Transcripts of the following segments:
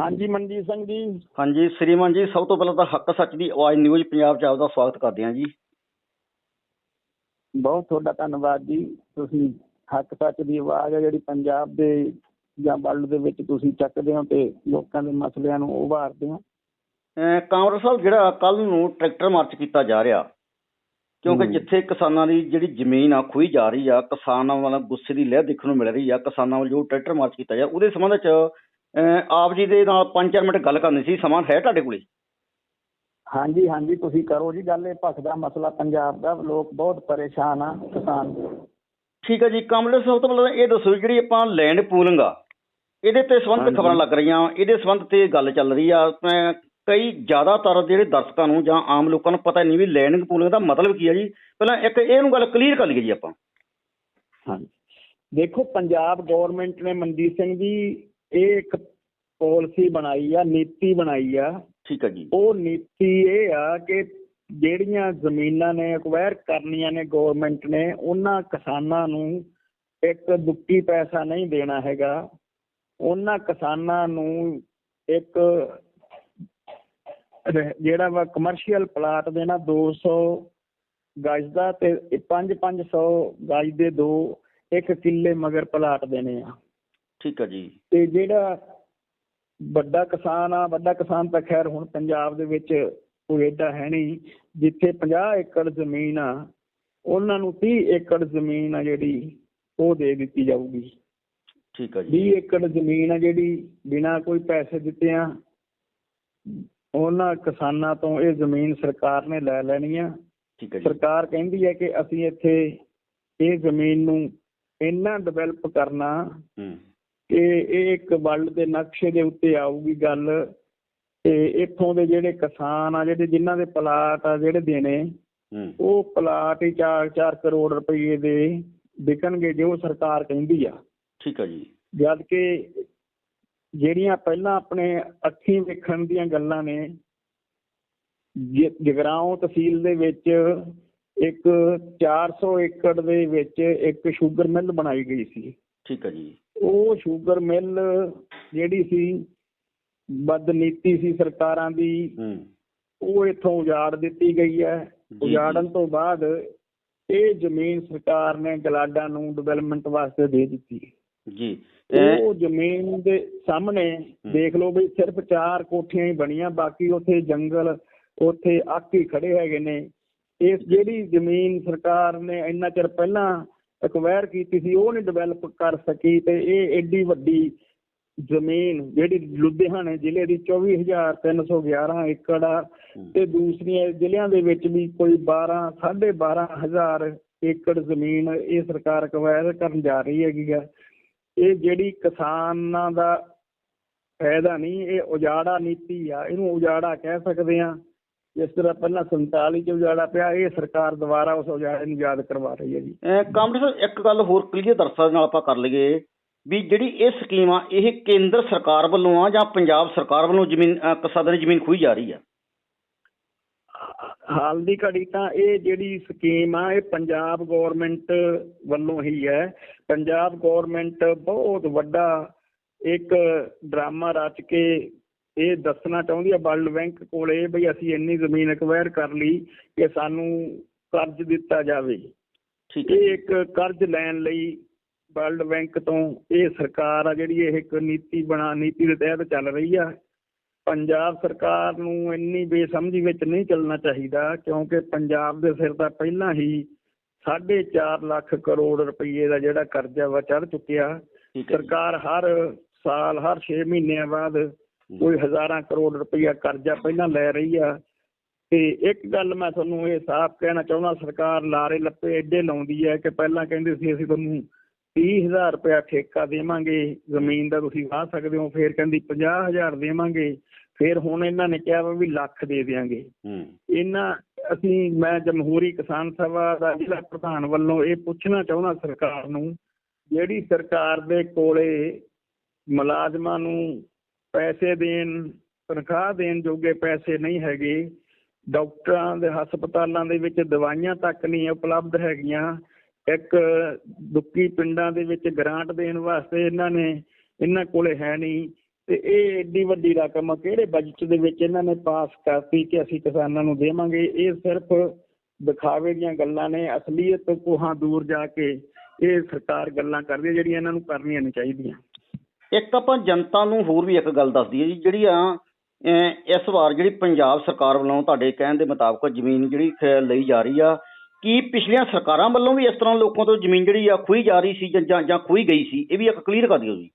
ਹਾਂਜੀ ਮਨਜੀਤ ਸਿੰਘ ਜੀ। ਹਾਂਜੀ ਸ੍ਰੀਮਾਨ ਜੀ ਸਭ ਤੋਂ ਪਹਿਲਾਂ ਤਾਂ ਹੱਕ ਸੱਚ ਦੀ ਆਵਾਜ਼ ਨਿਊਜ਼ ਪੰਜਾਬ ਚ ਆਪਦਾ ਸਵਾਗਤ ਕਰਦੇ ਹਾਂ ਜੀ। ਬਹੁਤ ਤੁਹਾਡਾ ਧੰਨਵਾਦ ਜੀ। ਤੁਸੀਂ ਹੱਕ ਸੱਚ ਦੀ ਆਵਾਜ਼ ਹੈ ਜਿਹੜੀ ਪੰਜਾਬ ਦੇ ਜਾਂ ਵਰਲਡ ਦੇ ਵਿੱਚ ਤੁਸੀਂ ਚੱਕਦੇ ਹੋ ਤੇ ਲੋਕਾਂ ਦੇ ਮਸਲਿਆਂ ਨੂੰ ਉਭਾਰਦੇ ਹੋ। ਕਾਂਗਰਸ ਸਾਹਿਬ ਜਿਹੜਾ ਕੱਲ ਨੂੰ ਟਰੈਕਟਰ ਮਾਰਚ ਕੀਤਾ ਜਾ ਰਿਹਾ ਕਿਉਂਕਿ। ਜਿੱਥੇ ਕਿਸਾਨਾਂ ਦੀ ਜਿਹੜੀ ਜ਼ਮੀਨ ਆ ਖੋਈ ਜਾ ਰਹੀ ਆ ਕਿਸਾਨਾਂ ਵਾਲਾ ਗੁੱਸੇ ਦੀ ਲਹਿਰ ਦੇਖਣ ਨੂੰ ਮਿਲ ਰਹੀ ਆ ਕਿਸਾਨਾਂ ਵੱਲ ਜੋ ਟਰੈਕਟਰ ਮਾਰਚ ਕੀਤਾ ਜਾ ਉਹਦੇ ਸੰਬੰਧ ਚ ਅਹ ਆਪ ਜੀ ਦੇ ਨਾਲ 5-4 ਮਿੰਟ ਗੱਲ ਕਰਨੀ ਸੀ ਸਮਾਂ ਹੈ ਤੁਹਾਡੇ ਕੋਲੇ? ਹਾਂਜੀ ਹਾਂਜੀ ਤੁਸੀਂ ਕਰੋ ਜੀ ਗੱਲ ਇਹ ਭਖਦਾ ਮਸਲਾ ਪੰਜਾਬ ਦਾ ਲੋਕ ਬਹੁਤ ਪਰੇਸ਼ਾਨ ਆ ਕਿਸਾਨ ਠੀਕ ਹੈ ਜੀ ਕਾਮਰੇਡ ਸਾਹਿਬ ਤੋਂ ਪਹਿਲਾਂ ਇਹ ਦੱਸੋ ਜਿਹੜੀ ਆਪਾਂ ਲੈਂਡ ਪੂਲਿੰਗ ਆ ਇਹਦੇ ਤੇ ਸੰਬੰਧਿਤ। ਖਬਰਾਂ ਲੱਗ ਰਹੀਆਂ ਇਹਦੇ ਸੰਬੰਧ ਤੇ ਗੱਲ ਚੱਲ ਰਹੀ ਆ। ਅਹ ਕਈ ਜ਼ਿਆਦਾਤਰ ਜਿਹੜੇ ਦਰਸ਼ਕਾਂ ਨੂੰ ਜਾਂ ਆਮ ਲੋਕਾਂ ਨੂੰ ਪਤਾ ਨਹੀਂ ਵੀ ਲੈਂਡ ਪੂਲਿੰਗ ਦਾ ਮਤਲਬ ਕੀ ਹੈ ਜੀ। ਪਹਿਲਾਂ ਇੱਕ ਇਹਨੂੰ ਗੱਲ ਕਲੀਅਰ ਕਰ ਲਈਏ ਜੀ ਆਪਾਂ। ਹਾਂਜੀ। ਦੇਖੋ ਪੰਜਾਬ ਗਵਰਨਮੈਂਟ ਨੇ ਮਨਜੀਤ ਸਿੰਘ ਜੀ ਇਹ ਇੱਕ ਪਾਲਿਸੀ ਬਣਾਈ ਆ ਨੀਤੀ ਬਣਾਈ ਆ। ਠੀਕ ਹੈ ਜੀ। ਉਹ ਨੀਤੀ ਇਹ ਆ ਕਿ ਜਿਹੜੀਆਂ ਜ਼ਮੀਨਾਂ ਨੇ ਅਕਵਾਇਰ ਕਰਨੀਆਂ ਨੇ ਗਵਰਨਮੈਂਟ ਨੇ ਉਹਨਾਂ ਕਿਸਾਨਾਂ ਨੂੰ ਇੱਕ ਦੁੱਕੀ ਪੈਸਾ ਨਹੀਂ ਦੇਣਾ ਹੈਗਾ। ਉਹਨਾਂ ਕਿਸਾਨਾਂ ਨੂੰ ਇੱਕ ਜਿਹੜਾ ਵਾ ਕਮਰਸ਼ੀਅਲ ਪਲਾਟ ਦੇਣਾ 200 ਗਜ ਦਾ ਤੇ 5-500 ਗਜ ਦੇ ਦੋ ਇੱਕ ਕਿੱਲੇ ਮਗਰ ਪਲਾਟ ਦੇਣੇ ਆ। ਠੀਕ ਹੈ ਜੀ। ਤੇ ਜਿਹੜਾ ਵੱਡਾ ਕਿਸਾਨ ਆ ਵੱਡਾ ਕਿਸਾਨ ਤਾਂ ਖੈਰ ਹੁਣ ਪੰਜਾਬ ਦੇ ਵਿੱਚ ਕੋਈ ਏਡਾ ਹੈ ਨਹੀਂ ਜਿੱਥੇ 50 ਏਕੜ ਜ਼ਮੀਨ ਆ ਉਹਨਾਂ ਨੂੰ 30 ਏਕੜ ਜ਼ਮੀਨ ਆ ਜਿਹੜੀ ਉਹ ਦੇ ਦਿੱਤੀ ਜਾਊਗੀ। ਠੀਕ ਹੈ ਜੀ। 20 ਏਕੜ ਜ਼ਮੀਨ ਆ ਜਿਹੜੀ ਬਿਨਾਂ ਕੋਈ ਪੈਸੇ ਦਿੱਤੇ ਆ ਉਹਨਾਂ ਕਿਸਾਨਾਂ ਤੋਂ ਇਹ ਜ਼ਮੀਨ ਸਰਕਾਰ ਨੇ ਲੈ ਲੈਣੀ ਆ। ਠੀਕ ਹੈ ਜੀ। ਸਰਕਾਰ ਕਹਿੰਦੀ ਹੈ ਕਿ ਅਸੀਂ ਇੱਥੇ ਇਹ ਜ਼ਮੀਨ ਨੂੰ ਇੰਨਾ ਡਿਵੈਲਪ ਕਰਨਾ ਹੂੰ। ਕਿ ਇਹ ਇੱਕ ਵਰਲਡ ਦੇ ਨਕਸ਼ੇ ਦੇ ਉੱਤੇ ਆਊਗੀ ਗੱਲ ਤੇ ਇੱਥੋਂ ਦੇ ਜਿਹੜੇ ਕਿਸਾਨ ਆ ਜਿਹੜੇ ਜਿਨ੍ਹਾਂ ਦੇ ਪਲਾਟ ਆ ਜਿਹੜੇ ਦੇਣੇ ਉਹ ਪਲਾਟ ਹੀ 4-4 ਕਰੋੜ ਰੁਪਏ ਦੇ ਵਿਕਣਗੇ ਜੋ ਸਰਕਾਰ ਕਹਿੰਦੀ ਆ। ਠੀਕ ਹੈ ਜੀ। ਜਦ ਕਿ ਜਿਹੜੀਆਂ ਪਹਿਲਾਂ ਆਪਣੇ ਅੱਖੀਂ ਵੇਖਣ ਦੀਆਂ ਗੱਲਾਂ ਨੇ ਜ- ਜਗਰਾਓਂ ਤਹਿਸੀਲ ਦੇ ਵਿੱਚ ਇੱਕ 400 ਏਕੜ ਦੇ ਵਿੱਚ ਇੱਕ ਸ਼ੂਗਰ ਮਿੱਲ ਬਣਾਈ ਗਈ ਸੀ। ਠੀਕ ਹੈ ਜੀ। ਉਹ ਸ਼ੂਗਰ ਮਿੱਲ ਜਿਹੜੀ ਸੀ ਬਦਨੀਤੀ ਸੀ ਸਰਕਾਰਾਂ ਦੀ ਉਹ ਇੱਥੋਂ ਉਜਾੜ ਦਿੱਤੀ ਗਈ ਹੈ। ਉਜਾੜਨ ਤੋਂ ਬਾਅਦ ਇਹ ਜ਼ਮੀਨ ਸਰਕਾਰ ਨੇ ਗਲਾਡਾ ਨੂੰ ਡਿਵੈਲਪਮੈਂਟ ਵਾਸਤੇ ਦੇ ਦਿੱਤੀ ਜੀ ਉਹ ਜ਼ਮੀਨ ਦੇ ਸਾਹਮਣੇ ਦੇਖ ਲਓ ਵੀ ਸਿਰਫ ਚਾਰ ਕੋਠੀਆਂ ਹੀ ਬਣੀਆਂ ਬਾਕੀ ਉੱਥੇ ਜੰਗਲ ਉੱਥੇ ਆਕੀ ਖੜੇ ਹੈਗੇ ਨੇ। ਇਸ ਜਿਹੜੀ ਜ਼ਮੀਨ ਸਰਕਾਰ ਨੇ ਇੰਨਾ ਚਿਰ ਪਹਿਲਾਂ ਐਕਵਾਇਰ ਕੀਤੀ ਸੀ ਉਹ ਨਹੀਂ ਡਿਵੈਲਪ ਕਰ ਸਕੀ ਤੇ ਇਹ ਐਡੀ ਵੱਡੀ ਜ਼ਮੀਨ ਜਿਹੜੀ ਲੁਧਿਆਣੇ ਜ਼ਿਲ੍ਹੇ ਦੀ 24311 ਏਕੜ ਆ ਤੇ ਦੂਸਰੀਆਂ ਜ਼ਿਲ੍ਹਿਆਂ ਦੇ ਵਿੱਚ ਵੀ ਕੋਈ 12 12.5 ਹਜ਼ਾਰ ਏਕੜ ਜ਼ਮੀਨ ਇਹ ਸਰਕਾਰ ਅਕਵਾਇਰ ਕਰਨ ਜਾ ਰਹੀ ਹੈਗੀ ਆ। ਇਹ ਜਿਹੜੀ ਕਿਸਾਨਾਂ ਦਾ ਫਾਇਦਾ ਨਹੀਂ ਇਹ ਉਜਾੜਾ ਨੀਤੀ ਆ ਇਹਨੂੰ ਉਜਾੜਾ ਕਹਿ ਸਕਦੇ ਆ। ਜਿਸ ਤਰ੍ਹਾਂ ਪਹਿਲਾਂ 47 ਚ ਉਜਾੜਾ ਪਿਆ ਇਹ ਸਰਕਾਰ ਦੁਬਾਰਾ ਉਸ ਉਜਾੜੇ ਨੂੰ ਯਾਦ ਕਰਵਾ ਰਹੀ ਹੈ ਜੀ। ਕਾਮਰੇਡ ਸਾਹਿਬ ਇੱਕ ਗੱਲ ਹੋਰ ਕਲੀਅਰ ਦਰਸ਼ਕਾਂ ਨਾਲ ਆਪਾਂ ਕਰ ਲਈਏ ਵੀ ਜਿਹੜੀ ਇਹ ਸਕੀਮ ਆ ਇਹ ਕੇਂਦਰ ਸਰਕਾਰ ਵੱਲੋਂ ਆ ਜਾਂ ਪੰਜਾਬ ਸਰਕਾਰ ਵੱਲੋਂ ਜ਼ਮੀਨ ਕਿਸਾਨਾਂ ਦੀ ਜ਼ਮੀਨ ਖੋਈ ਜਾ ਰਹੀ ਆ? ਹਾਲ ਦੀ ਘੜੀ ਤਾਂ ਇਹ ਜਿਹੜੀ ਸਕੀਮ ਆ ਇਹ ਪੰਜਾਬ ਗਵਰਨਮੈਂਟ ਵੱਲੋਂ ਹੀ ਹੈ। ਪੰਜਾਬ ਗਵਰਨਮੈਂਟ ਬਹੁਤ ਵੱਡਾ ਇੱਕ ਡਰਾਮਾ ਰਚ ਕੇ ਇਹ ਦੱਸਣਾ ਚਾਹੁੰਦੀ ਹੈ ਵਰਲਡ ਬੈਂਕ ਕੋਲੇ ਬਈ ਅਸੀਂ ਇੰਨੀ ਜ਼ਮੀਨ ਐਕਵਾਇਰ ਕਰ ਲਈ ਕਿ ਸਾਨੂੰ ਕਰਜ਼ ਦਿੱਤਾ ਜਾਵੇ। ਠੀਕ ਹੈ ਇਹ ਇੱਕ ਕਰਜ਼ ਲੈਣ ਲਈ ਵਰਲਡ ਬੈਂਕ ਤੋਂ ਇਹ ਸਰਕਾਰ ਆ ਜਿਹੜੀ ਇਹ ਇੱਕ ਨੀਤੀ ਬਣਾ ਨੀਤੀ ਦੇ ਤਹਿਤ ਚੱਲ ਰਹੀ ਆ। ਪੰਜਾਬ ਸਰਕਾਰ ਨੂੰ ਇੰਨੀ ਬੇਸਮਝੀ ਵਿੱਚ ਨਹੀਂ ਚੱਲਣਾ ਚਾਹੀਦਾ ਕਿਉਂਕਿ ਪੰਜਾਬ ਦੇ ਸਿਰ ਤਾਂ ਪਹਿਲਾਂ ਹੀ 4.5 ਲੱਖ ਕਰੋੜ ਰੁਪਏ ਦਾ ਜਿਹੜਾ ਕਰਜ਼ਾ ਵਾ ਚੜ ਚੁੱਕਿਆ। ਸਰਕਾਰ ਹਰ ਸਾਲ ਹਰ 6 ਮਹੀਨਿਆਂ ਬਾਅਦ ਕੋਈ ਹਜ਼ਾਰਾਂ ਕਰੋੜ ਰੁਪਇਆ ਕਰਜ਼ਾ ਪਹਿਲਾਂ ਲੈ ਰਹੀ ਆ। ਤੇ ਇੱਕ ਗੱਲ ਮੈਂ ਤੁਹਾਨੂੰ ਇਹ ਸਾਫ਼ ਕਹਿਣਾ ਚਾਹੁੰਦਾ ਸਰਕਾਰ ਲਾਰੇ ਲੱਪੇ ਐਡੇ ਲਾਉਂਦੀ ਹੈ ਕਿ ਪਹਿਲਾਂ ਕਹਿੰਦੇ ਸੀ ਅਸੀਂ ਤੁਹਾਨੂੰ 30000 ਰੁਪਇਆ ਠੇਕਾ ਦੇਵਾਂਗੇ ਜ਼ਮੀਨ ਦਾ ਤੁਸੀਂ ਵਾਹ ਸਕਦੇ ਹੋ ਫਿਰ ਕਹਿੰਦੀ 50000 ਦੇਵਾਂਗੇ ਫਿਰ ਹੁਣ ਇਹਨਾਂ ਨੇ ਕਿਹਾ ਵਾ ਲੱਖ ਦੇ ਦੇਵਾਂਗੇ ਹੂੰ। ਇਹਨਾਂ ਅਸੀਂ ਮੈਂ ਜਮਹੂਰੀ ਕਿਸਾਨ ਸਭਾ ਦਾ ਜ਼ਿਲ੍ਹਾ ਪ੍ਰਧਾਨ ਵੱਲੋਂ ਇਹ ਪੁੱਛਣਾ ਚਾਹੁੰਦਾ ਸਰਕਾਰ ਨੂੰ ਜਿਹੜੀ ਸਰਕਾਰ ਦੇ ਕੋਲੇ ਮੁਲਾਜ਼ਮਾਂ ਨੂੰ ਪੈਸੇ ਦੇਣ, ਤਨਖਾਹ ਦੇਣ ਜੋਗੇ ਪੈਸੇ ਨਹੀਂ ਹੈਗੇ। ਡਾਕਟਰਾਂ ਦੇ ਹਸਪਤਾਲਾਂ ਦੇ ਵਿੱਚ ਦਵਾਈਆਂ ਤੱਕ ਨਹੀਂ ਉਪਲਬਧ ਹੈਗੀਆਂ। ਇੱਕ ਦੁੱਕੀ ਪਿੰਡਾਂ ਦੇ ਵਿੱਚ ਗ੍ਰਾਂਟ ਦੇਣ ਵਾਸਤੇ ਇਹਨਾਂ ਨੇ, ਇਹਨਾਂ ਕੋਲੇ ਹੈ ਨਹੀਂ। ਤੇ ਇਹ ਏਡੀ ਵੱਡੀ ਰਕਮ ਕਿਹੜੇ ਬਜਟ ਦੇ ਵਿੱਚ ਇਹਨਾਂ ਨੇ ਪਾਸ ਕਰਤੀ ਕਿ ਅਸੀਂ ਕਿਸਾਨਾਂ ਨੂੰ ਦੇਵਾਂਗੇ? ਇਹ ਸਿਰਫ ਦਿਖਾਵੇ ਦੀਆਂ ਗੱਲਾਂ ਨੇ। ਅਸਲੀਅਤ ਤੋਂ ਕੋਹਾਂ ਦੂਰ ਜਾ ਕੇ ਇਹ ਸਰਕਾਰ ਗੱਲਾਂ ਕਰਦੀ ਹੈ ਜਿਹੜੀਆਂ ਇਹਨਾਂ ਨੂੰ ਕਰਨੀਆਂ ਨਹੀਂ ਚਾਹੀਦੀਆਂ। ਇੱਕ ਆਪਾਂ ਜਨਤਾ ਨੂੰ ਹੋਰ ਵੀ ਇੱਕ ਗੱਲ ਦੱਸ ਦਈਏ ਜੀ ਜਿਹੜੀ ਆ ਇਸ ਵਾਰ ਜਿਹੜੀ ਪੰਜਾਬ ਸਰਕਾਰ ਵੱਲੋਂ ਤੁਹਾਡੇ ਕਹਿਣ ਦੇ ਮੁਤਾਬਕ ਜ਼ਮੀਨ ਜਿਹੜੀ ਲਈ ਜਾ ਰਹੀ ਆ ਕੀ ਪਿਛਲੀਆਂ ਸਰਕਾਰਾਂ ਵੱਲੋਂ ਵੀ ਇਸ ਤਰ੍ਹਾਂ ਲੋਕਾਂ ਤੋਂ ਜ਼ਮੀਨ ਜਿਹੜੀ ਆ ਖੋਈ ਜਾ ਰਹੀ ਸੀ ਜਾਂ- ਜਾਂ ਖੋਈ ਗਈ ਸੀ? ਇਹ ਵੀ ਇੱਕ ਕਲੀਅਰ ਕਰ ਦਿਓ ਜੀ।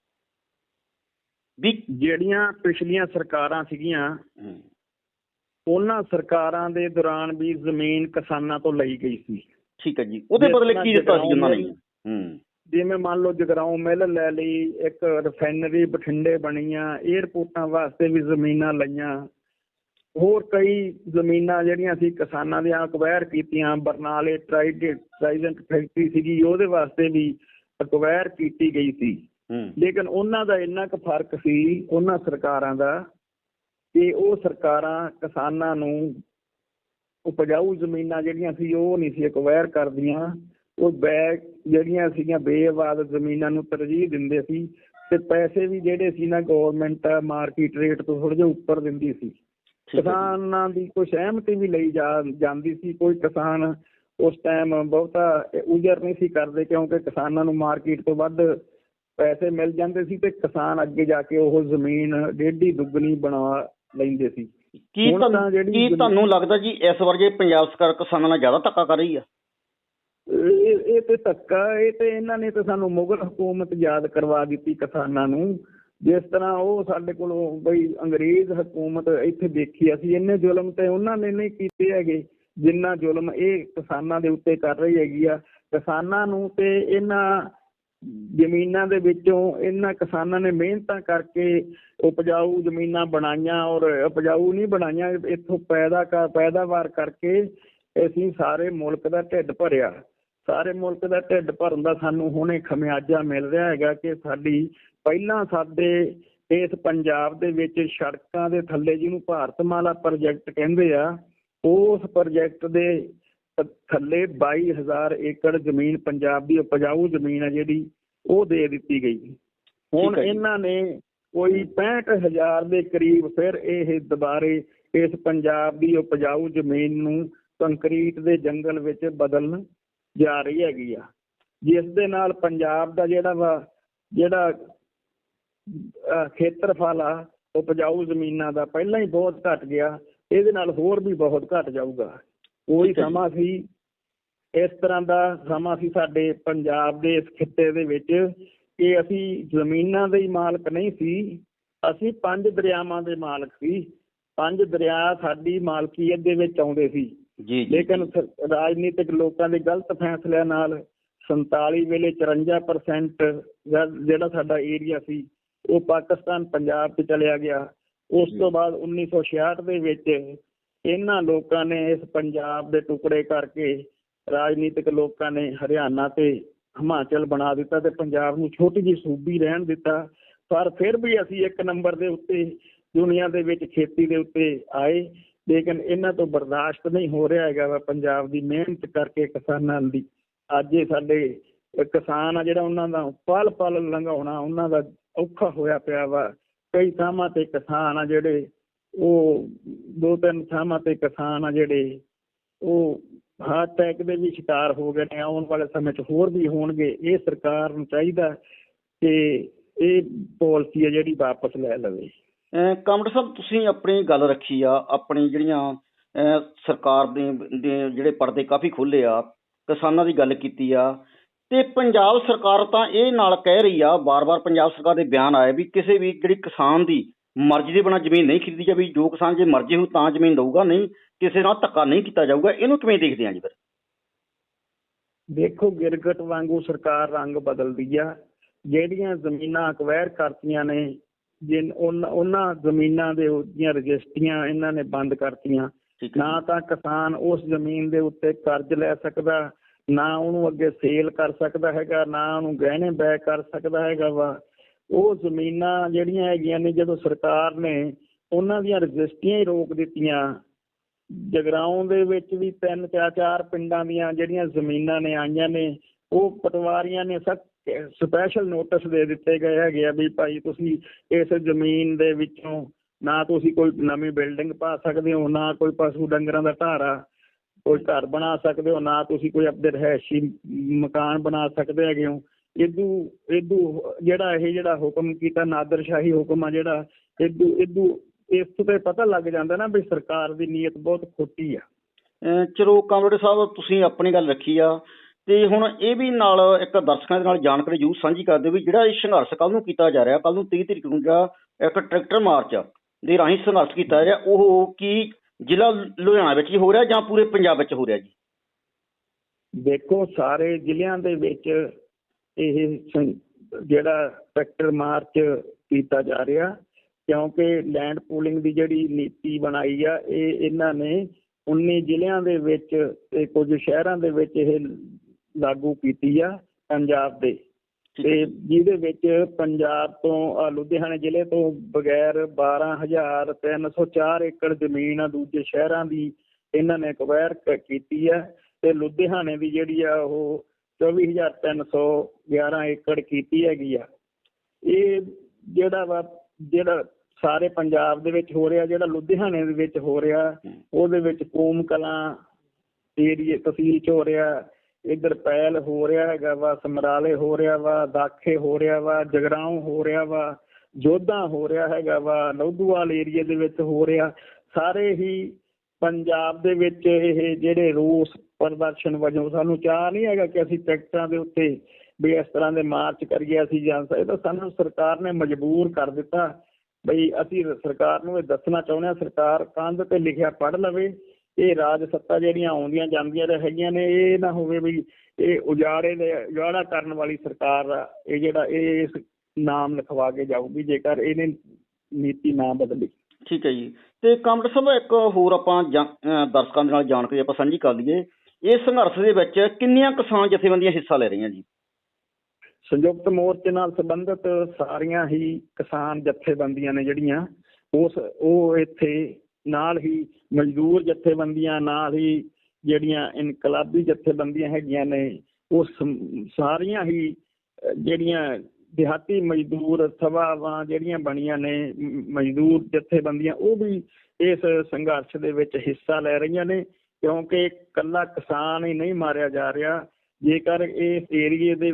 ਵੀ ਜਿਹੜੀਆਂ ਪਿਛਲੀਆਂ ਸਰਕਾਰਾਂ ਸੀਗੀਆਂ ਉਹਨਾਂ ਸਰਕਾਰਾਂ ਦੇ ਦੌਰਾਨ ਵੀ ਜ਼ਮੀਨ ਕਿਸਾਨਾਂ ਤੋਂ ਲਈ ਗਈ ਸੀ। ਠੀਕ ਹੈ ਜੀ। ਉਹਦੇ ਬਦਲੇ ਕੀ ਦਿੱਤਾ ਸੀ ਉਹਨਾਂ ਨੇ? ਹੂੰ। ਜਿਵੇਂ ਮੰਨ ਲਓ ਜਗਰਾਉਂ ਮਿਲ ਲੈ ਲਈ ਇੱਕ ਰਿਫਾਈਨਰੀ ਬਠਿੰਡੇ ਬਣੀਆਂ 에ਅਰਪੋਰਟਾਂ ਵਾਸਤੇ ਵੀ ਜ਼ਮੀਨਾਂ ਲਈਆਂ। ਹੋਰ ਕਈ ਜ਼ਮੀਨਾਂ ਜਿਹੜੀਆਂ ਸੀ ਕਿਸਾਨਾਂ ਦੀਆਂ ਅਕਵਾਇਰ ਕੀਤੀਆਂ ਬਰਨਾਲੇ ਟਰਾਈਡੈਂਟ ਟਰਾਈਡੈਂਟ ਫੈਕਟਰੀ ਸੀਗੀ ਉਹਦੇ ਵਾਸਤੇ ਵੀ ਅਕਵਾਇਰ ਕੀਤੀ ਗਈ ਸੀ। ਲੇਕਿਨ ਉਹਨਾਂ ਦਾ ਇੰਨਾ ਕੁ ਫ਼ਰਕ ਸੀ ਉਹਨਾਂ ਸਰਕਾਰਾਂ ਦਾ ਕਿ ਉਹ ਸਰਕਾਰਾਂ ਕਿਸਾਨਾਂ ਨੂੰ ਉਪਜਾਊ ਜ਼ਮੀਨਾਂ ਜਿਹੜੀਆਂ ਸੀ ਉਹ ਨਹੀਂ ਸੀ ਅਕਵਾਇਰ ਕਰਦੀਆਂ। ਉਹ ਬੈਕ ਜਿਹੜੀਆਂ ਸੀਗੀਆਂ ਬੇਆਬਾਦ ਜ਼ਮੀਨਾਂ ਨੂੰ ਤਰਜੀਹ ਦਿੰਦੇ ਸੀ ਤੇ ਪੈਸੇ ਵੀ ਜਿਹੜੇ ਸੀ ਨਾ ਗਵਰਨਮੈਂਟ ਮਾਰਕੀਟ ਰੇਟ ਤੋਂ ਥੋੜੇ ਜਿਹਾ ਉੱਪਰ ਦਿੰਦੀ ਸੀ। ਕਿਸਾਨਾਂ ਦੀ ਕੋਈ ਸਹਿਮਤੀ ਵੀ ਲਈ ਜਾਂਦੀ ਸੀ। ਕੋਈ ਕਿਸਾਨ ਉਸ ਟਾਈਮ ਬਹੁਤਾ ਉਜਰ ਨਹੀਂ ਸੀ ਕਰਦੇ ਕਿਉਂਕਿ ਕਿਸਾਨਾਂ ਨੂੰ ਮਾਰਕੀਟ ਤੋਂ ਵੱਧ ਪੈਸੇ ਮਿਲ ਜਾਂਦੇ ਸੀ ਤੇ ਕਿਸਾਨ ਅੱਗੇ ਜਾ ਕੇ ਉਹ ਜ਼ਮੀਨ ਡੇਢੀ ਦੁੱਗਣੀ ਬਣਾ ਲੈਂਦੇ ਸੀ। ਕੀ ਤੁਹਾਨੂੰ ਕੀ ਲੱਗਦਾ ਜੀ ਇਸ ਵਾਰ ਜੇ ਪੰਜਾਬ ਸਰਕਾਰ ਕਿਸਾਨਾਂ ਨਾਲ ਜ਼ਿਆਦਾ ਧੱਕਾ ਕਰ ਰਹੀ ਆ? ਇਹ ਇਹ ਤੇ ਧੱਕਾ, ਇਹ ਤੇ ਇਹਨਾਂ ਨੇ ਤਾਂ ਸਾਨੂੰ ਮੁਗਲ ਹਕੂਮਤ ਯਾਦ ਕਰਵਾ ਦਿੱਤੀ ਕਿਸਾਨਾਂ ਨੂੰ। ਜਿਸ ਤਰ੍ਹਾਂ ਉਹ ਸਾਡੇ ਕੋਲੋਂ ਬਈ ਅੰਗਰੇਜ਼ ਹਕੂਮਤ ਇੱਥੇ ਦੇਖੀ, ਅਸੀਂ ਇੰਨੇ ਜ਼ੁਲਮ ਤੇ ਉਹਨਾਂ ਨੇ ਨਹੀਂ ਕੀਤੇ ਹੈਗੇ, ਜਿੰਨਾ ਜ਼ੁਲਮ ਇਹ ਕਿਸਾਨਾਂ ਦੇ ਉੱਤੇ ਕਰ ਰਹੀ ਹੈਗੀ ਆ। ਕਿਸਾਨਾਂ ਨੂੰ ਤੇ ਇਹਨਾਂ ਜ਼ਮੀਨਾਂ ਦੇ ਵਿੱਚੋਂ ਇਹਨਾਂ ਕਿਸਾਨਾਂ ਨੇ ਮਿਹਨਤਾਂ ਕਰਕੇ ਉਪਜਾਊ ਜ਼ਮੀਨਾਂ ਬਣਾਈਆਂ ਔਰ ਉਪਜਾਊ ਨਹੀਂ ਬਣਾਈਆਂ, ਇੱਥੋਂ ਪੈਦਾ ਕਰ ਪੈਦਾਵਾਰ ਕਰਕੇ ਅਸੀਂ ਸਾਰੇ ਮੁਲਕ ਦਾ ਢਿੱਡ ਭਰਿਆ। ਸਾਰੇ ਮੁਲਕ ਦਾ ਢਿੱਡ ਭਰਨ ਦਾ ਸਾਨੂੰ ਹੁਣੇ ਖਮਿਆਜਾ ਮਿਲ ਰਿਹਾ ਹੈਗਾ ਕਿ ਸਾਡੀ ਪਹਿਲਾਂ ਸਾਡੇ ਇਸ ਪੰਜਾਬ ਦੇ ਵਿੱਚ ਸੜਕਾਂ ਦੇ ਥੱਲੇ ਜਿਹਨੂੰ ਭਾਰਤਮਾਲਾ ਪ੍ਰੋਜੈਕਟ ਕਹਿੰਦੇ ਆ ਉਸ ਪ੍ਰੋਜੈਕਟ ਦੇ ਥੱਲੇ 22000 ਏਕੜ ਜ਼ਮੀਨ ਪੰਜਾਬ ਦੀ ਉਪਜਾਊ ਜ਼ਮੀਨ ਆ ਜਿਹੜੀ ਉਹ ਦੇ ਦਿੱਤੀ ਗਈ ਹੁਣ ਹੈ। ਇਹਨਾਂ ਨੇ ਕੋਈ 65000 ਦੇ ਕਰੀਬ ਫਿਰ ਇਹ ਦੁਬਾਰੇ ਇਸ ਪੰਜਾਬ ਦੀ ਉਪਜਾਊ ਜ਼ਮੀਨ ਨੂੰ ਕੰਕਰੀਟ ਦੇ ਜੰਗਲ ਵਿੱਚ ਬਦਲਣ ਜਾ ਰਹੀ ਹੈਗੀ ਆ। ਜਿਸ ਦੇ ਨਾਲ ਪੰਜਾਬ ਦਾ ਜਿਹੜਾ ਵਾ ਜਿਹੜਾ ਖੇਤਰਫਲ ਆ ਉਪਜਾਊ ਜ਼ਮੀਨਾਂ ਦਾ ਪਹਿਲਾਂ ਹੀ ਬਹੁਤ ਘਟ ਗਿਆ ਇਹਦੇ ਨਾਲ ਹੋਰ ਵੀ ਬਹੁਤ ਘਟ ਜਾਊਗਾ। ਕੋਈ। ਸਮਾਂ ਸੀ ਇਸ ਤਰ੍ਹਾਂ ਦਾ ਸਮਾਂ ਸੀ ਸਾਡੇ ਪੰਜਾਬ ਦੇ ਇਸ ਖਿੱਤੇ ਦੇ ਵਿੱਚ ਕਿ ਅਸੀਂ ਜ਼ਮੀਨਾਂ ਦੇ ਹੀ ਮਾਲਕ ਨਹੀਂ ਸੀ ਅਸੀਂ ਪੰਜ ਦਰਿਆਵਾਂ ਦੇ ਮਾਲਕ ਸੀ। ਪੰਜ ਦਰਿਆ ਸਾਡੀ ਮਾਲਕੀਅਤ ਦੇ ਵਿੱਚ ਆਉਂਦੇ ਸੀ। ਜੀ ਜੀ ਲੇਕਿਨ ਰਾਜਨੀਤਿਕ ਲੋਕਾਂ ਦੇ ਗਲਤ ਫੈਸਲਿਆਂ ਨਾਲ 47 ਵੇਲੇ 54% ਜਿਹੜਾ ਸਾਡਾ ਏਰੀਆ ਸੀ ਉਹ ਪਾਕਿਸਤਾਨ ਪੰਜਾਬ 'ਚ ਚਲਿਆ ਗਿਆ। ਉਸ ਤੋਂ ਬਾਅਦ 1966 ਦੇ ਵਿੱਚ ਇਹਨਾਂ ਲੋਕਾਂ ਨੇ ਇਸ ਪੰਜਾਬ ਦੇ ਟੁਕੜੇ ਕਰਕੇ ਰਾਜਨੀਤਿਕ ਲੋਕਾਂ ਨੇ ਹਰਿਆਣਾ ਤੇ ਹਿਮਾਚਲ ਬਣਾ ਦਿੱਤਾ ਤੇ ਪੰਜਾਬ ਨੂੰ ਛੋਟੀ ਜਿਹੀ ਸੂਬੀ ਰਹਿਣ ਦਿੱਤਾ। ਪਰ ਫਿਰ ਵੀ ਅਸੀਂ ਇੱਕ ਨੰਬਰ ਦੇ ਉੱਤੇ ਦੁਨੀਆ ਦੇ ਵਿੱਚ ਖੇਤੀ ਦੇ ਉੱਤੇ ਆਏ। ਲੇਕਿਨ ਇਹਨਾਂ ਤੋਂ ਬਰਦਾਸ਼ਤ ਨਹੀਂ ਹੋ ਰਿਹਾ ਹੈਗਾ ਵਾ ਪੰਜਾਬ ਦੀ ਮਿਹਨਤ ਕਰਕੇ ਕਿਸਾਨਾਂ ਦੀ। ਅੱਜ ਇਹ ਸਾਡੇ ਕਿਸਾਨ ਆ ਜਿਹੜਾ ਉਹਨਾਂ ਦਾ ਪਲ ਪਲ ਲੰਘਾਉਣਾ ਉਹਨਾਂ ਦਾ ਔਖਾ ਹੋਇਆ ਪਿਆ ਵਾ। ਕਈ ਥਾਵਾਂ ਤੇ ਕਿਸਾਨ ਆ ਜਿਹੜੇ ਉਹ ਦੋ ਤਿੰਨ ਥਾਵਾਂ ਤੇ ਕਿਸਾਨ ਆ ਜਿਹੜੇ ਉਹ ਹਾਰਟ ਅਟੈਕ ਦੇ ਵੀ ਸ਼ਿਕਾਰ ਹੋ ਗਏ ਨੇ, ਆਉਣ ਵਾਲੇ ਸਮੇਂ 'ਚ ਹੋਰ ਵੀ ਹੋਣਗੇ। ਇਹ ਸਰਕਾਰ ਨੂੰ ਚਾਹੀਦਾ ਕਿ ਇਹ ਪਾਲਿਸੀ ਆ ਜਿਹੜੀ ਵਾਪਸ ਲੈ ਲਵੇ। ਕਾਮਰੇਡ ਸਾਹਿਬ, ਤੁਸੀਂ ਆਪਣੀ ਗੱਲ ਰੱਖੀ ਆ, ਆਪਣੀ ਜਿਹੜੀਆਂ ਸਰਕਾਰ ਦੇ ਦੇ ਜਿਹੜੇ ਪਰਦੇ ਕਾਫੀ ਖੁੱਲੇ ਆ, ਕਿਸਾਨਾਂ ਦੀ ਗੱਲ ਕੀਤੀ ਆ, ਤੇ ਪੰਜਾਬ ਸਰਕਾਰ ਤਾਂ ਇਹ ਨਾਲ ਕਹਿ ਰਹੀ ਆ ਬਾਰ-ਬਾਰ ਪੰਜਾਬ ਸਰਕਾਰ ਦੇ ਬਿਆਨ ਆਏ ਵੀ ਕਿਸੇ ਵੀ ਜਿਹੜੀ ਕਿਸਾਨ ਦੀ ਮਰਜ਼ੀ ਦੇ ਬਿਨਾਂ ਜ਼ਮੀਨ ਨਹੀਂ ਖਰੀਦੀ ਜਾਵੇ, ਜੋ ਕਿਸਾਨ ਜੇ ਮਰਜ਼ੀ ਹੋ ਤਾਂ ਜ਼ਮੀਨ ਦਊਗਾ ਨਹੀਂ ਕਿਸੇ ਨਾਲ ਧੱਕਾ ਨਹੀਂ ਕੀਤਾ ਜਾਊਗਾ, ਇਹਨੂੰ ਕਿਵੇਂ ਦੇਖਦੇ ਆ ਜੀ ਫਿਰ? ਦੇਖੋ, ਗਿਰਗਟ ਵਾਂਗੂ ਸਰਕਾਰ ਰੰਗ ਬਦਲਦੀ ਆ, ਜਿਹੜੀਆਂ ਜ਼ਮੀਨਾਂ ਅਕਵਾਇਰ ਕਰਤੀਆਂ ਨੇ ਜਿਨ ਉਹਨਾਂ ਜ਼ਮੀਨਾਂ ਦੇ ਦੀਆਂ ਰਜਿਸਟਰੀਆਂ ਇਹਨਾਂ ਨੇ ਬੰਦ ਕਰਤੀਆਂ। ਨਾ ਤਾਂ ਕਿਸਾਨ ਉਸ ਜ਼ਮੀਨ ਦੇ ਉੱਤੇ ਕਰਜ਼ ਲੈ ਸਕਦਾ ਨਾ ਉਹਨੂੰ ਅੱਗੇ ਸੇਲ ਕਰ ਸਕਦਾ ਹੈਗਾ ਨਾ ਉਹਨੂੰ ਗਹਿਣੇ ਬੈ ਕਰ ਸਕਦਾ ਹੈਗਾ ਵਾ। ਉਹ ਜ਼ਮੀਨਾਂ ਜਿਹੜੀਆਂ ਹੈਗੀਆਂ ਨੇ ਜਦੋਂ ਸਰਕਾਰ ਨੇ ਉਹਨਾਂ ਦੀਆਂ ਰਜਿਸਟਰੀਆਂ ਹੀ ਰੋਕ ਦਿੱਤੀਆਂ ਜਗਰਾਉਂ ਦੇ ਵਿੱਚ ਵੀ ਤਿੰਨ ਚਾਰ ਚਾਰ ਪਿੰਡਾਂ ਦੀਆਂ ਜਿਹੜੀਆਂ ਜ਼ਮੀਨਾਂ ਨੇ ਆਈਆਂ ਨੇ ਉਹ ਪਟਵਾਰੀਆਂ ਨੇ ਸਖਤ ਸਪੈਸ਼ਲ ਨੋਟਿਸ ਦੇ ਦਿੱਤੇ ਗਏ ਹੈਗੇ ਆ ਵੀ ਭਾਈ ਤੁਸੀਂ ਇਸ ਜ਼ਮੀਨ ਦੇ ਵਿੱਚੋਂ ਨਾ ਤੁਸੀਂ ਕੋਈ ਨਵੀਂ ਬਿਲਡਿੰਗ ਪਾ ਸਕਦੇ ਹੋ, ਨਾ ਕੋਈ ਪਸ਼ੂ ਡੰਗਰਾਂ ਦਾ ਢਾਰਾ ਕੋਈ ਘਰ ਬਣਾ ਸਕਦੇ ਹੋ, ਨਾ ਤੁਸੀਂ ਕੋਈ ਆਪਣੇ ਰਹਿਸ਼ੀ ਮਕਾਨ ਬਣਾ ਸਕਦੇ ਹੈਗੇ ਹੋ। ਇਦੂ ਇਦੂ ਜਿਹੜਾ ਇਹ ਜਿਹੜਾ ਹੁਕਮ ਕੀਤਾ ਨਾਦਰ ਸ਼ਾਹੀ ਹੁਕਮ ਆ ਜਿਹੜਾ ਇਦੂ ਇਦੂ ਇਸ ਤੋਂ ਤੇ ਪਤਾ ਲੱਗ ਜਾਂਦਾ ਨਾ ਵੀ ਸਰਕਾਰ ਦੀ ਨੀਅਤ ਬਹੁਤ ਖੋਟੀ ਆ। ਚਰੋ ਕਾਮਰੇਡ ਸਾਹਿਬ, ਤੁਸੀਂ ਆਪਣੀ ਗੱਲ ਰੱਖੀ ਆ। ਤੇ ਹੁਣ ਇਹ ਵੀ ਨਾਲ ਇੱਕ ਦਰਸ਼ਕਾਂ ਦੇ ਨਾਲ ਜਾਣਕਾਰੀ ਜ਼ਰੂਰ ਸਾਂਝੀ ਕਰਦੇ ਵੀ ਜਿਹੜਾ ਇਹ ਸੰਘਰਸ਼ ਕੱਲ ਨੂੰ ਕੀਤਾ ਜਾ ਰਿਹਾ ਕੱਲ ਨੂੰ 30 ਤਰੀਕ ਨੂੰ ਜਿਹੜਾ ਇੱਕ ਟਰੈਕਟਰ ਮਾਰਚ ਦੇ ਰਾਹੀਂ ਸੰਘਰਸ਼ ਕੀਤਾ ਜਾ ਰਿਹਾ, ਉਹ ਕੀ ਜ਼ਿਲ੍ਹਾ ਲੁਧਿਆਣਾ ਵਿੱਚ ਹੀ ਹੋ ਰਿਹਾ ਜਾਂ ਪੂਰੇ ਪੰਜਾਬ ਵਿੱਚ ਹੋ ਰਿਹਾ ਜੀ? ਦੇਖੋ, ਸਾਰੇ ਜ਼ਿਲ੍ਹਿਆਂ ਦੇ ਵਿੱਚ ਇਹ ਜਿਹੜਾ ਟਰੈਕਟਰ ਮਾਰਚ ਕੀਤਾ ਜਾ ਰਿਹਾ, ਕਿਉਂਕਿ ਲੈਂਡ ਪੂਲਿੰਗ ਦੀ ਜਿਹੜੀ ਨੀਤੀ ਬਣਾਈ ਆ, ਇਹ ਇਹਨਾਂ ਨੇ 19 ਜ਼ਿਲ੍ਹਿਆਂ ਦੇ ਵਿੱਚ ਤੇ ਕੁਝ ਸ਼ਹਿਰਾਂ ਦੇ ਵਿੱਚ ਇਹ ਲਾਗੂ ਕੀਤੀ ਆ ਪੰਜਾਬ ਦੇ। ਤੇ ਜਿਹਦੇ ਵਿੱਚ ਪੰਜਾਬ ਤੋਂ ਲੁਧਿਆਣੇ ਜ਼ਿਲ੍ਹੇ ਤੋਂ ਬਗੈਰ 12304 ਏਕੜ ਜ਼ਮੀਨ ਆ ਦੂਜੇ ਸ਼ਹਿਰਾਂ ਦੀ ਇਹਨਾਂ ਨੇ ਅਕਵਾਇਰ ਕੀਤੀ ਆ। ਤੇ ਲੁਧਿਆਣੇ ਦੀ ਜਿਹੜੀ ਆ ਉਹ 24311 ਏਕੜ ਕੀਤੀ ਹੈਗੀ ਆ। ਇਹ ਜਿਹੜਾ ਵਾ ਜਿਹੜਾ ਸਾਰੇ ਪੰਜਾਬ ਦੇ ਵਿੱਚ ਹੋ ਰਿਹਾ ਜਿਹੜਾ ਲੁਧਿਆਣੇ ਦੇ ਵਿੱਚ ਹੋ ਰਿਹਾ ਉਹਦੇ ਵਿੱਚ ਕੂਮ ਕਲਾਂ ਏਰੀਏ ਤਹਿਸੀਲ ਚ ਹੋ ਰਿਹਾ ਇੱਧਰ ਪੈਲ ਹੋ ਰਿਹਾ ਹੈਗਾ ਵਾ, ਸਮਰਾਲੇ ਹੋ ਰਿਹਾ ਵਾ, ਦਾਖੇ ਹੋ ਰਿਹਾ ਵਾ, ਜਗਰਾਉਂ ਹੋ ਰਿਹਾ ਵਾ, ਜੋਧਾ ਹੋ ਰਿਹਾ ਹੈਗਾ ਵਾ ਲੋਧੂਵਾਲ ਏਰੀਏ ਦੇ ਵਿੱਚ ਹੋ ਰਿਹਾ। ਸਾਰੇ ਹੀ ਪੰਜਾਬ ਦੇ ਵਿੱਚ ਇਹ ਜਿਹੜੇ ਰੋਸ ਪ੍ਰਦਰਸ਼ਨ ਵਜੋਂ ਸਾਨੂੰ ਚਾਹ ਨਹੀਂ ਹੈਗਾ ਕਿ ਅਸੀਂ ਟਰੈਕਟਰਾਂ ਦੇ ਉੱਤੇ ਵੀ ਇਸ ਤਰ੍ਹਾਂ ਦੇ ਮਾਰਚ ਕਰੀਏ ਅਸੀਂ ਜਾਂ ਇਹ ਤਾਂ ਸਾਨੂੰ ਸਰਕਾਰ ਨੇ ਮਜਬੂਰ ਕਰ ਦਿੱਤਾ। ਬਈ ਅਸੀਂ ਸਰਕਾਰ ਨੂੰ ਇਹ ਦੱਸਣਾ ਚਾਹੁੰਦੇ ਹਾਂ, ਸਰਕਾਰ ਕੰਧ ਤੇ ਲਿਖਿਆ ਪੜ੍ਹ ਲਵੇ। ਇਹ ਰਾਜ ਸੱਤਾ ਜਿਹੜੀਆਂ ਆਉਂਦੀਆਂ ਜਾਂਦੀਆਂ ਰਹੇ ਹੈਗੀਆਂ ਨੇ ਇਹ ਨਾ ਹੋਵੇ ਵੀ ਇਹ ਉਜਾੜੇ ਦੇ ਉਜਾੜਾ ਕਰਨ ਵਾਲੀ ਸਰਕਾਰ ਆ ਇਹ ਜਿਹੜਾ ਇਹ ਇਸ ਨਾਮ ਲਿਖਵਾ ਕੇ ਜਾਊਗੀ ਜੇਕਰ ਇਹਨੇ ਨੀਤੀ ਨਾ ਬਦਲੀ। ਠੀਕ ਹੈ ਜੀ। ਤੇ ਕਾਮਰੇਡ ਸਾਹਿਬ ਇੱਕ ਹੋਰ ਆਪਾਂ ਦਰਸ਼ਕਾਂ ਦੇ ਨਾਲ ਜਾਣਕਾਰੀ ਆਪਾਂ ਸਾਂਝੀ ਕਰ ਲਈਏ। ਇਸ ਸੰਘਰਸ਼ ਦੇ ਵਿੱਚ ਕਿੰਨੀਆਂ ਕਿਸਾਨ ਜਥੇਬੰਦੀਆਂ ਹਿੱਸਾ ਲੈ ਰਹੀਆਂ ਜੀ? ਸੰਯੁਕਤ ਮੋਰਚੇ ਨਾਲ ਸੰਬੰਧਿਤ ਸਾਰੀਆਂ ਹੀ ਕਿਸਾਨ ਜਥੇਬੰਦੀਆਂ ਨੇ ਜਿਹੜੀਆਂ ਉਸ ਉਹ ਇੱਥੇ ਨਾਲ ਹੀ ਮਜ਼ਦੂਰ ਜਥੇਬੰਦੀਆਂ, ਨਾਲ ਹੀ ਜਿਹੜੀਆਂ ਇਨਕਲਾਬੀ ਜਥੇਬੰਦੀਆਂ ਹੈਗੀਆਂ ਨੇ, ਉਹ ਸਾਰੀਆਂ ਹੀ ਜਿਹੜੀਆਂ ਦਿਹਾਤੀ ਮਜ਼ਦੂਰ ਸਭਾਵਾਂ ਜਿਹੜੀਆਂ ਬਣੀਆਂ ਨੇ ਮਜ਼ਦੂਰ ਜਥੇਬੰਦੀਆਂ, ਉਹ ਵੀ ਇਸ ਸੰਘਰਸ਼ ਦੇ ਵਿੱਚ ਹਿੱਸਾ ਲੈ ਰਹੀਆਂ ਨੇ, ਕਿਉਂਕਿ ਇਕੱਲਾ ਕਿਸਾਨ ਹੀ ਨਹੀਂ ਮਾਰਿਆ ਜਾ ਰਿਹਾ। ਜੇਕਰ ਇਸ ਏਰੀਏ ਦੇ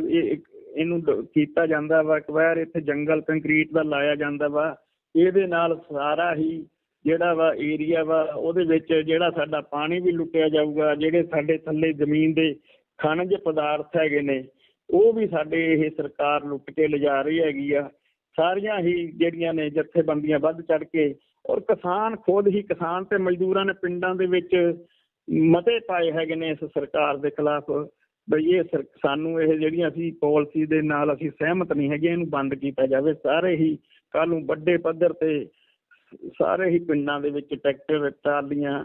ਇਹਨੂੰ ਕੀਤਾ ਜਾਂਦਾ ਵਾ ਅਕਵਾਇਰ ਇੱਥੇ ਜੰਗਲ ਕੰਕਰੀਟ ਦਾ ਲਾਇਆ ਜਾਂਦਾ ਵਾ, ਇਹਦੇ ਨਾਲ ਸਾਰਾ ਹੀ ਜਿਹੜਾ ਵਾ ਏਰੀਆ ਵਾ, ਉਹਦੇ ਵਿੱਚ ਜਿਹੜਾ ਸਾਡਾ ਪਾਣੀ ਵੀ ਲੁੱਟਿਆ ਜਾਊਗਾ, ਜਿਹੜੇ ਸਾਡੇ ਥੱਲੇ ਜ਼ਮੀਨ ਦੇ ਖਣਜ ਪਦਾਰਥ ਹੈਗੇ ਨੇ, ਉਹ ਵੀ ਸਾਡੇ ਇਹ ਸਰਕਾਰ ਲੁੱਟ ਕੇ ਲਿਜਾ ਰਹੀ ਹੈਗੀ ਆ। ਸਾਰੀਆਂ ਹੀ ਜਿਹੜੀਆਂ ਨੇ ਜਥੇਬੰਦੀਆਂ ਵੱਧ ਚੜ ਕੇ, ਔਰ ਕਿਸਾਨ ਖੁਦ ਹੀ, ਕਿਸਾਨ ਤੇ ਮਜ਼ਦੂਰਾਂ ਨੇ ਪਿੰਡਾਂ ਦੇ ਵਿੱਚ ਮਤੇ ਪਾਏ ਹੈਗੇ ਨੇ ਇਸ ਸਰਕਾਰ ਦੇ ਖਿਲਾਫ। ਬਈ ਇਹ ਸਰ- ਸਾਨੂੰ ਇਹ ਜਿਹੜੀਆਂ ਅਸੀਂ ਪਾਲਿਸੀ ਦੇ ਨਾਲ ਅਸੀਂ ਸਹਿਮਤ ਨਹੀਂ ਹੈਗੇ, ਇਹਨੂੰ ਬੰਦ ਕੀਤਾ ਜਾਵੇ। ਸਾਰੇ ਹੀ ਕੱਲ ਨੂੰ ਵੱਡੇ ਪੱਧਰ ਤੇ ਸਾਰੇ ਹੀ ਪਿੰਡਾਂ ਦੇ ਵਿੱਚ ਟਰੈਕਟਰ ਟਰਾਲੀਆਂ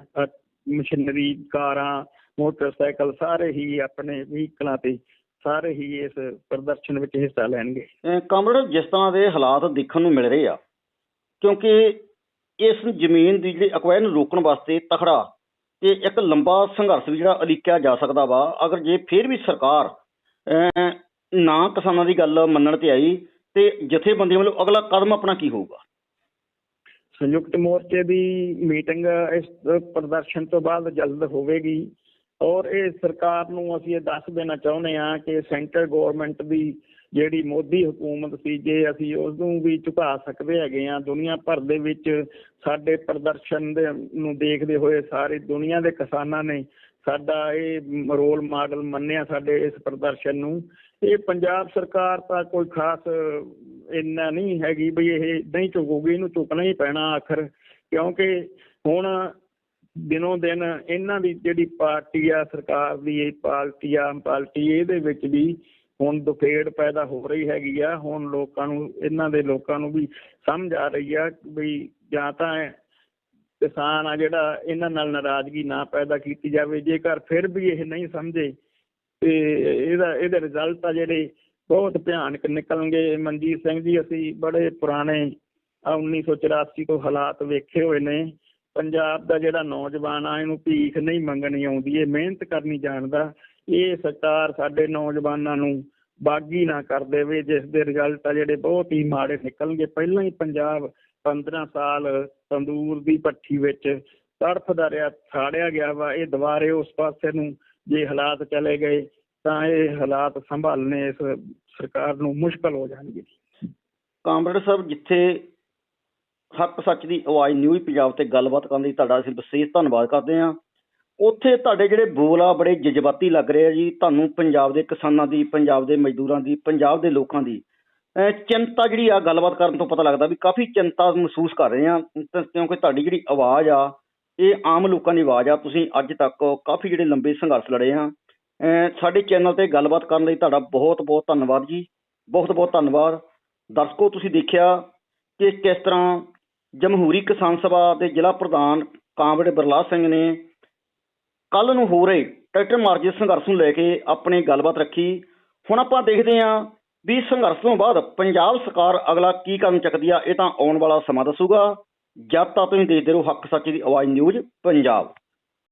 ਮਸ਼ੀਨਰੀ ਕਾਰਾਂ ਮੋਟਰਸਾਈਕਲ ਸਾਰੇ ਹੀ ਆਪਣੇ ਵਹੀਕਲਾਂ ਤੇ ਸਾਰੇ ਹੀ ਇਸ ਪ੍ਰਦਰਸ਼ਨ ਵਿੱਚ ਹਿੱਸਾ ਲੈਣਗੇ। ਕਾਮਰੇਡ ਜਿਸ ਤਰ੍ਹਾਂ ਦੇ ਹਾਲਾਤ ਦੇਖਣ ਨੂੰ ਮਿਲ ਰਹੇ ਆ ਕਿਉਂਕਿ ਇਸ ਜ਼ਮੀਨ ਦੀ ਜਿਹੜੀ ਅਕਵਾਇਰ ਨੂੰ ਰੋਕਣ ਵਾਸਤੇ ਤਖੜਾ ਤੇ ਇੱਕ ਲੰਬਾ ਸੰਘਰਸ਼ ਵੀ ਜਿਹੜਾ ਅਲੀਕਿਆ ਜਾ ਸਕਦਾ ਵਾ ਅਗਰ ਜੇ ਫਿਰ ਵੀ ਸਰਕਾਰ ਅਹ, ਨਾ ਕਿਸਾਨਾਂ ਦੀ ਗੱਲ ਮੰਨਣ ਤੇ ਆਈ ਤੇ ਜਥੇਬੰਦੀਆਂ ਵੱਲੋਂ ਅਗਲਾ ਕਦਮ ਆਪਣਾ ਕੀ ਹੋਊਗਾ? ਸੰਯੁਕਤ ਮੋਰਚੇ ਦੀ ਮੀਟਿੰਗ ਇਸ ਪ੍ਰਦਰਸ਼ਨ ਤੋਂ ਬਾਅਦ ਜਲਦ ਹੋਵੇਗੀ ਔਰ ਇਹ ਸਰਕਾਰ ਨੂੰ ਅਸੀਂ ਇਹ ਦੱਸ ਦੇਣਾ ਚਾਹੁੰਦੇ ਹਾਂ ਕਿ ਸੈਂਟਰ ਗਵਰਨਮੈਂਟ ਦੀ ਜਿਹੜੀ ਮੋਦੀ ਹਕੂਮਤ ਸੀ, ਜੇ ਅਸੀਂ ਉਸ ਨੂੰ ਵੀ ਝੁਕਾ ਸਕਦੇ ਹੈਗੇ ਆ ਦੁਨੀਆ ਭਰ ਦੇ ਵਿੱਚ ਸਾਡੇ ਪ੍ਰਦਰਸ਼ਨ ਦੇ ਨੂੰ ਦੇਖਦੇ ਹੋਏ ਸਾਰੀ ਦੁਨੀਆ ਦੇ ਕਿਸਾਨਾਂ ਨੇ ਸਾਡਾ ਇਹ ਰੋਲ ਮਾਡਲ ਮੰਨਿਆ ਸਾਡੇ ਇਸ ਪ੍ਰਦਰਸ਼ਨ ਨੂੰ। ਇਹ ਪੰਜਾਬ ਸਰਕਾਰ ਤਾਂ ਕੋਈ ਖਾਸ ਇੰਨਾ ਨਹੀਂ ਹੈਗੀ ਵੀ ਇਹ ਨਹੀਂ ਝੁਕੂਗੀ ਇਹਨੂੰ ਝੁਕਣਾ ਹੀ ਪੈਣਾ ਆਖਰ। ਕਿਉਂਕਿ ਹੁਣ ਦਿਨੋਂ ਦਿਨ ਇਹਨਾਂ ਦੀ ਜਿਹੜੀ ਪਾਰਟੀ ਆ, ਸਰਕਾਰ ਦੀ ਇਹ ਪਾਰਟੀ ਆ ਪਾਰਟੀ ਇਹਦੇ ਵਿੱਚ ਵੀ ਹੁਣ ਦੁਫੇੜ ਪੈਦਾ ਹੋ ਰਹੀ ਹੈਗੀ ਆ। ਹੁਣ ਲੋਕਾਂ ਨੂੰ, ਇਹਨਾਂ ਦੇ ਲੋਕਾਂ ਨੂੰ ਵੀ ਸਮਝ ਆ ਰਹੀ ਆ ਵੀ ਜਾਂ ਤਾਂ ਕਿਸਾਨ ਆ ਜਿਹੜਾ ਇਹਨਾਂ ਨਾਲ ਨਾਰਾਜ਼ਗੀ ਨਾ ਪੈਦਾ ਕੀਤੀ ਜਾਵੇ। ਜੇਕਰ ਫਿਰ ਵੀ ਇਹ ਨਹੀਂ ਸਮਝੇ ਤੇ ਇਹਦਾ, ਇਹਦੇ ਰਿਜ਼ਲਟ ਆ ਜਿਹੜੇ ਬਹੁਤ ਭਿਆਨਕ ਨਿਕਲਣਗੇ। ਮਨਜੀਤ ਸਿੰਘ ਜੀ, ਅਸੀਂ ਬੜੇ ਪੁਰਾਣੇ ਆ 1984 ਤੋਂ ਹਾਲਾਤ ਵੇਖੇ ਹੋਏ ਨੇ। ਪੰਜਾਬ ਦਾ ਜਿਹੜਾ ਨੌਜਵਾਨ ਆ, ਇਹਨੂੰ ਭੀਖ ਨਹੀਂ ਮੰਗਣੀ ਆਉਂਦੀ, ਇਹ ਮਿਹਨਤ ਕਰਨੀ ਜਾਣਦਾ। ਇਹ ਸਰਕਾਰ ਸਾਡੇ ਨੌਜਵਾਨਾਂ ਨੂੰ ਬਾਗੀ ਨਾ ਕਰ ਦੇਵੇ, ਜਿਸ ਦੇ ਰਿਜ਼ਲਟ ਆ ਜਿਹੜੇ ਬਹੁਤ ਹੀ ਮਾੜੇ ਨਿਕਲਣਗੇ। ਪਹਿਲਾਂ ਹੀ ਪੰਜਾਬ 15 ਸਾਲ ਤੰਦੂਰ ਦੀ ਭੱਠੀ ਵਿੱਚ ਤੜਫਦਾ ਰਿਹਾ, ਸਾੜਿਆ ਗਿਆ ਵਾ। ਇਹ ਦੁਬਾਰੇ ਉਸ ਪਾਸੇ ਨੂੰ ਜੇ ਹਾਲਾਤ ਚਲੇ ਗਏ ਤਾਂ ਇਹ ਹਾਲਾਤ ਸੰਭਾਲਣੇ ਇਸ ਸਰਕਾਰ ਨੂੰ ਮੁਸ਼ਕਲ ਹੋ ਜਾਣਗੇ। ਕਾਮਰੇਡ ਸਾਹਿਬ, ਜਿੱਥੇ ਹੱਕ ਸੱਚ ਦੀ ਆਵਾਜ਼ ਨਿਊਜ਼ ਪੰਜਾਬ ਤੇ ਗੱਲਬਾਤ ਕਰਨ ਲਈ ਤੁਹਾਡਾ ਅਸੀਂ ਵਿਸ਼ੇਸ਼ ਧੰਨਵਾਦ ਕਰਦੇ ਹਾਂ। ਉੱਥੇ ਤੁਹਾਡੇ ਜਿਹੜੇ ਬੋਲ ਆ ਬੜੇ ਜਜ਼ਬਾਤੀ ਲੱਗ ਰਹੇ ਆ ਜੀ, ਤੁਹਾਨੂੰ ਪੰਜਾਬ ਦੇ ਕਿਸਾਨਾਂ ਦੀ, ਪੰਜਾਬ ਦੇ ਮਜ਼ਦੂਰਾਂ ਦੀ, ਪੰਜਾਬ ਦੇ ਲੋਕਾਂ ਦੀ। ਚਿੰਤਾ ਜਿਹੜੀ ਆ ਗੱਲਬਾਤ ਕਰਨ ਤੋਂ ਪਤਾ ਲੱਗਦਾ ਵੀ ਕਾਫੀ ਚਿੰਤਾ ਮਹਿਸੂਸ ਕਰ ਰਹੇ ਆ ਤੇ ਕਿਉਂਕਿ ਤੁਹਾਡੀ ਜਿਹੜੀ ਆਵਾਜ਼ ਆ, ਇਹ ਆਮ ਲੋਕਾਂ ਦੀ ਆਵਾਜ਼ ਆ, ਤੁਸੀਂ ਅੱਜ ਤੱਕ ਕਾਫੀ ਜਿਹੜੇ ਲੰਬੇ ਸੰਘਰਸ਼ ਲੜੇ ਆ ਸਾਡੇ ਚੈਨਲ ਤੇ ਗੱਲਬਾਤ ਕਰਨ ਲਈ ਤੁਹਾਡਾ ਬਹੁਤ ਬਹੁਤ ਧੰਨਵਾਦ ਜੀ। ਬਹੁਤ ਬਹੁਤ ਧੰਨਵਾਦ। ਦਰਸ਼ਕੋ, ਤੁਸੀਂ ਦੇਖਿਆ ਕਿ ਕਿਸ ਤਰ੍ਹਾਂ ਜਮਹੂਰੀ ਕਿਸਾਨ ਸਭਾ ਦੇ ਜ਼ਿਲ੍ਹਾ ਪ੍ਰਧਾਨ ਕਾਮਰੇਡ ਬਰਲਾਲ ਸਿੰਘ ਨੇ ਕੱਲ ਨੂੰ ਹੋ ਰਹੇ ਟਰੈਕਟਰ ਮਾਰਚ ਸੰਘਰਸ਼ ਨੂੰ ਲੈ ਕੇ ਆਪਣੀ ਗੱਲਬਾਤ ਰੱਖੀ। ਹੁਣ ਆਪਾਂ ਦੇਖਦੇ ਹਾਂ ਵੀ ਸੰਘਰਸ਼ ਤੋਂ ਬਾਅਦ ਪੰਜਾਬ ਸਰਕਾਰ ਅਗਲਾ ਕੀ ਕਦਮ ਚੱਕਦੀ ਆ, ਇਹ ਤਾਂ ਆਉਣ ਵਾਲਾ ਸਮਾਂ ਦੱਸੂਗਾ। ਜਦ ਤੱਕ ਤੁਸੀਂ ਦੇਖਦੇ ਰਹੋ ਹੱਕ ਸੱਚ ਦੀ ਆਵਾਜ਼ ਨਿਊਜ਼ ਪੰਜਾਬ।